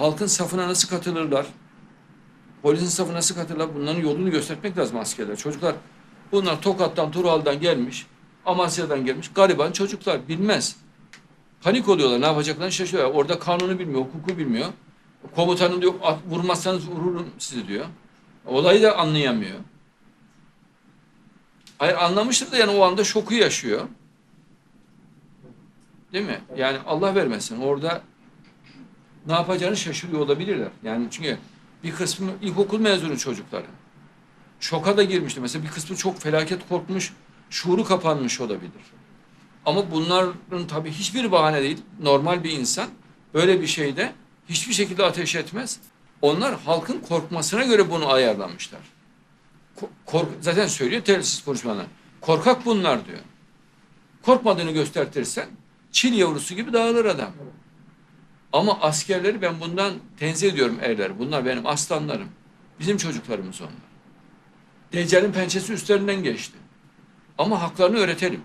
halkın safına nasıl katılırlar? Polisin safına nasıl katılırlar? Bunların yolunu göstermek lazım askerler. Çocuklar bunlar Tokat'tan, Turhal'dan gelmiş, Amasya'dan gelmiş. Gariban çocuklar bilmez. Panik oluyorlar. Ne yapacaklarını şaşırıyorlar. Orada kanunu bilmiyor, hukuku bilmiyor. Komutanın diyor "At- vurmazsanız vururum sizi diyor. Olayı da anlayamıyor. Hayır anlamıştır da yani o anda şoku yaşıyor. Değil mi? Yani Allah vermesin. Orada ne yapacağını şaşırıyor olabilirler. Yani çünkü bir kısmı ilkokul mezunu çocukları. Şoka da girmişti. Mesela bir kısmı çok felaket korkmuş, şuuru kapanmış olabilir. Ama bunların tabii hiçbir bahane değil. Normal bir insan böyle bir şeyde hiçbir şekilde ateş etmez. Onlar halkın korkmasına göre bunu ayarlamışlar. Ko- Kork zaten söylüyor telsiz konuşmalar. Korkak bunlar diyor. Korkmadığını göstertirsen çil yavrusu gibi dağılır adam. Ama askerleri ben bundan tenzih ediyorum erler. Bunlar benim aslanlarım. Bizim çocuklarımız onlar. Deccal'in pençesi üstlerinden geçti. Ama haklarını öğretelim.